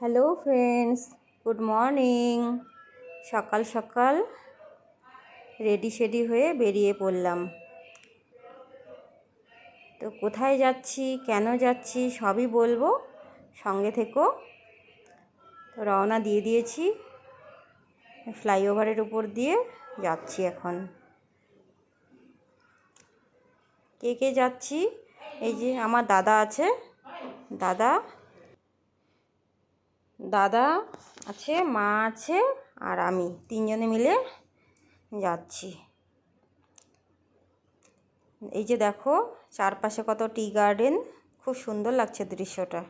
Hello friends, good morning. সকাল সকাল ready সেডি হয়ে বেরিয়ে পড়লাম। তো কোথায় যাচ্ছি, কেন যাচ্ছি সবই বলব, সঙ্গে থেকো। তো রওনা দিয়ে দিয়েছি, ফ্লাইওভারের উপর দিয়ে যাচ্ছি এখন। কে কে যাচ্ছি? এই যে আমার দাদা আছে, দাদা দাদা আছে, মা আছে আর আমি তিনজনে মিলে যাচ্ছি। এই যে দেখো, চারপাশে কত টি গার্ডেন, খুব সুন্দর লাগছে দৃশ্যটা।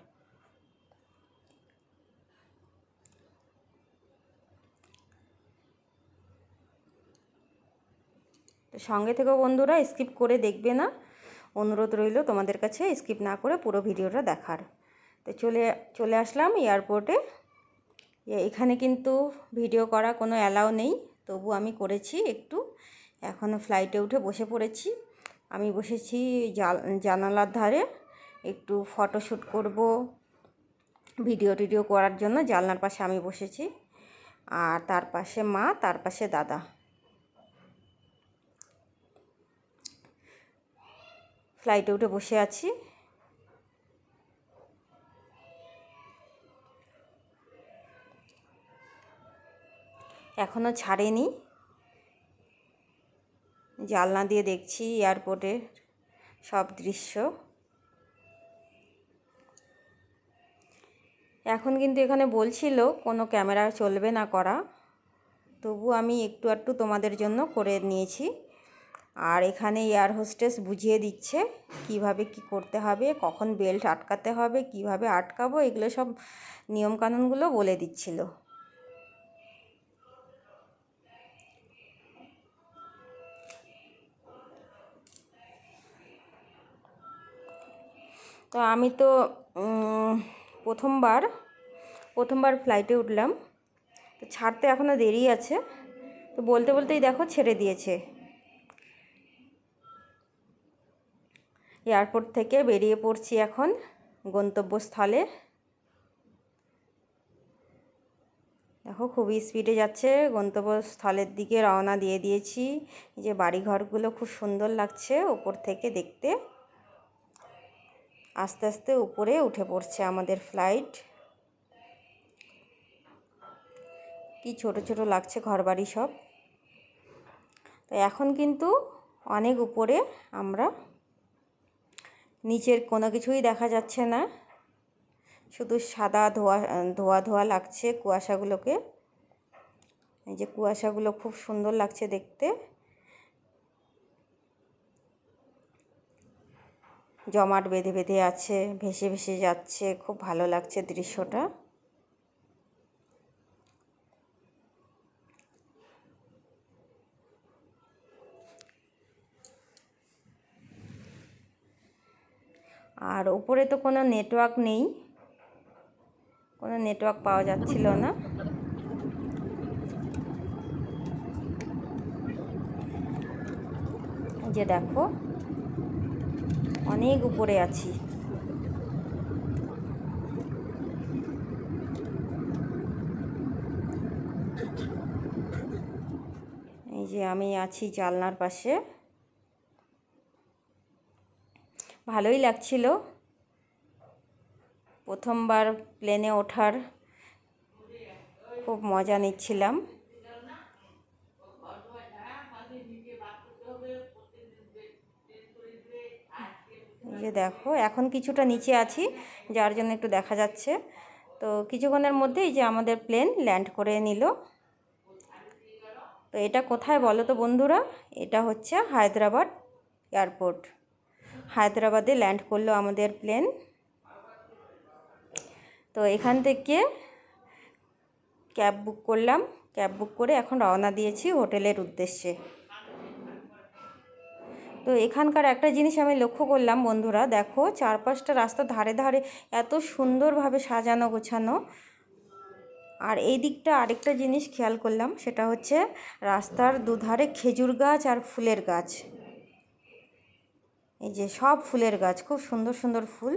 তো সঙ্গে থেকে বন্ধুরা স্কিপ করে দেখবে না। অনুরোধ রইল তোমাদের কাছে, স্কিপ না করে পুরো ভিডিওটা দেখার। তো চলে চলে আসলাম এয়ারপোর্টে এখানে কিন্তু ভিডিও করা কোনো অ্যালাও নেই। তবু আমি করেছি একটু। এখনও ফ্লাইটে উঠে বসে পড়েছি। আমি বসেছি জানালার ধারে। একটু ফটোশ্যুট করব ভিডিও টিডিও করার জন্য। জানলার পাশে আমি বসেছি। আর তার পাশে মা, তার পাশে দাদা। ফ্লাইটে উঠে বসে আছি। এখনও ছাড়েনি। জালনা দিয়ে দেখছি এয়ারপোর্টের সব দৃশ্য। এখন কিন্তু এখানে বলছিল, কোনো ক্যামেরা চলবে না করা। তবু আমি একটু একটু তোমাদের জন্য করে নিয়েছি। আর এখানে এয়ার হোস্টেস বুঝিয়ে দিচ্ছে কীভাবে কি করতে হবে, কখন বেল্ট আটকাতে হবে, কীভাবে আটকাবো, এগুলো সব নিয়মকানুনগুলো বলে দিচ্ছিল। তো আমি তো প্রথমবার প্রথমবার ফ্লাইটে উঠলাম। তো ছাড়তে এখনও দেরি আছে। তো বলতে বলতেই দেখো ছেড়ে দিয়েছে। এয়ারপোর্ট থেকে বেরিয়ে পড়ছি এখন গন্তব্যস্থলে। দেখো খুবই স্পিডে যাচ্ছে, গন্তব্যস্থলের দিকে রওনা দিয়ে দিয়েছি। যে বাড়িঘরগুলো খুব সুন্দর লাগছে ওপর থেকে দেখতে। আস্তে আস্তে উপরে উঠে পড়ছে আমাদের ফ্লাইট কি ছোট ছোট লাগছে ঘরবাড়ি সব। তো এখন কিন্তু অনেক উপরে আমরা, নিচের কোনো কিছুই দেখা যাচ্ছে না। শুধু সাদা ধোয়া ধোয়া ধোয়া লাগছে কুয়াশাগুলোকে। এই যে কুয়াশাগুলো খুব সুন্দর লাগছে দেখতে। জমাট বেঁধে বেঁধে আছে, ভেসে ভেসে যাচ্ছে, খুব ভালো লাগছে দৃশ্যটা। আর উপরে তো কোনো নেটওয়ার্ক নেই, কোনো নেটওয়ার্ক পাওয়া যাচ্ছিল না। যে দেখো অনেক উপরে আছি। এই যে আমি আছি জালনার পাশে। ভালোই লাগছিল। প্রথমবার প্লেনে ওঠার খুব মজা নিচ্ছিলাম। যে দেখো, এখন কিছুটা নিচে আছি, যার জন্য একটু দেখা যাচ্ছে। তো কিছুক্ষণের মধ্যেই যে আমাদের প্লেন ল্যান্ড করে নিল। তো এটা কোথায় বলো তো বন্ধুরা? এটা হচ্ছে হায়দ্রাবাদ এয়ারপোর্ট হায়দ্রাবাদে ল্যান্ড করল আমাদের প্লেন তো এখান থেকে ক্যাব বুক করলাম। ক্যাব বুক করে এখন রওনা দিয়েছি হোটেলের উদ্দেশ্যে। তো এখানকার একটা জিনিস আমি লক্ষ্য করলাম বন্ধুরা, দেখো চারপাশটা রাস্তার ধারে ধারে এত সুন্দরভাবে সাজানো গোছানো। আর এই দিকটা আরেকটা জিনিস খেয়াল করলাম, সেটা হচ্ছে রাস্তার দুধারে খেজুর গাছ আর ফুলের গাছ। এই যে সব ফুলের গাছ, খুব সুন্দর সুন্দর ফুল।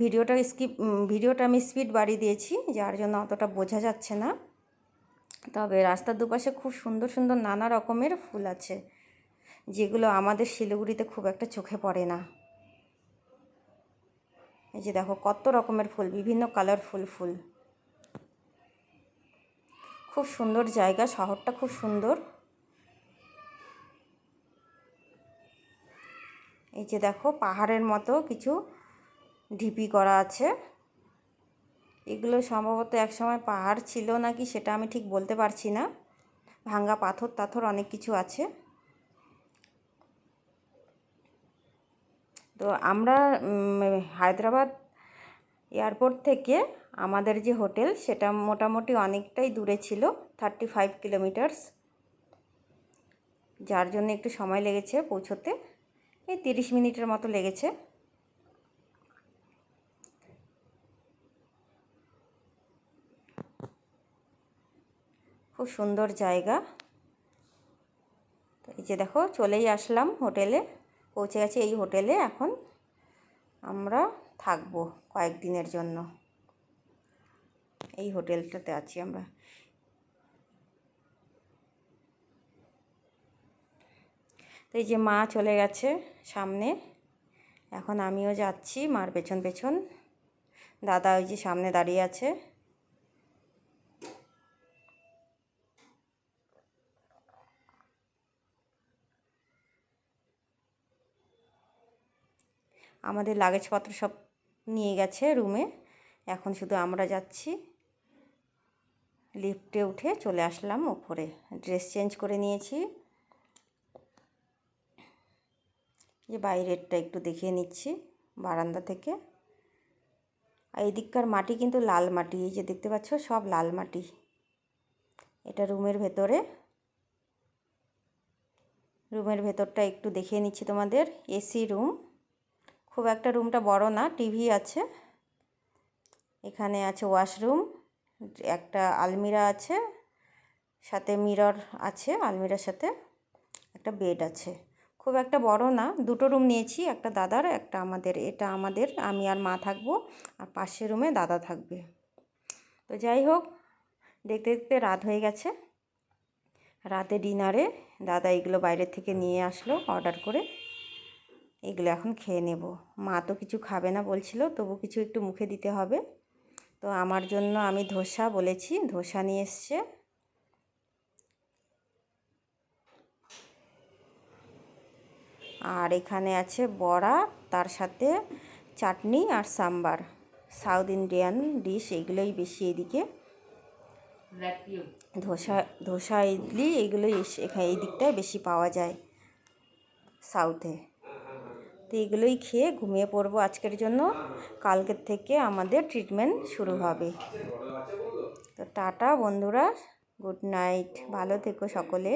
ভিডিওটা স্কিপ ভিডিওটা আমি স্পিড বাড়িয়ে দিয়েছি, যার জন্য অতটা বোঝা যাচ্ছে না। তবে রাস্তার দুপাশে খুব সুন্দর সুন্দর নানা রকমের ফুল আছে। যেগুলো আমাদের শিলিগুড়িতে খুব একটা চোখে পড়ে না। এই যে দেখো কত রকমের ফুল, বিভিন্ন কালারফুল ফুল। খুব সুন্দর জায়গা, শহরটা খুব সুন্দর। এই যে দেখো পাহাড়ের মতো কিছু ঢিপি করা আছে। এগুলো সম্ভবত একসময় পাহাড় ছিল নাকি সেটা আমি ঠিক বলতে পারছি না। ভাঙ্গা পাথর টাথর অনেক কিছু আছে। তো আমরা হায়দ্রাবাদ এয়ারপোর্ট থেকে আমাদের যে হোটেল সেটা মোটামুটি অনেকটাই দূরে ছিল থার্টি ফাইভ কিলোমিটার্স যার জন্য একটু সময় লেগেছে পৌঁছোতে। এই তিরিশ মিনিটের মতো লেগেছে। খুব সুন্দর জায়গা। তো এই যে দেখো, চলেই আসলাম হোটেলে। পৌঁছে গেছি এই হোটেলে, এখন আমরা থাকব কয়েকদিনের জন্য। এই হোটেলটাতে আছি আমরা। তো এই যে মা চলে গেছে সামনে, এখন আমিও যাচ্ছি মার পেছন পেছন। দাদা ওই যে সামনে দাঁড়িয়ে আছে। আমাদের লাগেজপত্র সব নিয়ে গেছে রুমে। এখন শুধু আমরা যাচ্ছি। লিফটে উঠে চলে আসলাম উপরে ড্রেস চেঞ্জ করে নিয়েছি। যে বাইরেরটা একটু দেখিয়ে নিচ্ছি বারান্দা থেকে। আর এদিককার মাটি কিন্তু লাল মাটি, এই যে দেখতে পাচ্ছ সব লাল মাটি। এটা রুমের ভেতরে। রুমের ভেতরটা একটু দেখিয়ে নিচ্ছি তোমাদের। AC room. খুব একটা রুমটা বড় না, টিভি আছে। এখানে আছে ওয়াশরুম, একটা আলমিরা আছে, সাথে মিরর আছে, আলমিরার সাথে একটা বেড আছে। খুব একটা বড় না, দুটো রুম নিয়েছি, একটা দাদার, একটা আমাদের। এটা আমাদের, আমি আর মা থাকব, আর পাশের রুমে দাদা থাকবে। তো যাই হোক, দেখতে দেখতে রাত হয়ে গেছে। রাতে ডিনারে দাদা এগুলো বাইরের থেকে নিয়ে আসলো, অর্ডার করে। এগুলো এখন খেয়ে নেব। মা তো কিছু খাবে না বলছিল, তবু কিছু একটু মুখে দিতে হবে। তো আমার জন্য আমি ধোসা বলেছি, ধোসা নিয়ে এসছে। আর এখানে আছে বড়া, তার সাথে চাটনি আর সাম্বার। সাউথ ইন্ডিয়ান ডিশ, এগুলোই বেশি এদিকে। ধোসা ধোসা ইডলি, এগুলোই এখানে এই দিকটায় বেশি পাওয়া যায়। সাউথে। তো এগুলোই খেয়ে ঘুমিয়ে পড়ব আজকের জন্য। কালকের থেকে আমাদের ট্রিটমেন্ট শুরু হবে। তো টাটা বন্ধুরা গুড নাইট ভালো থেকো সকলে।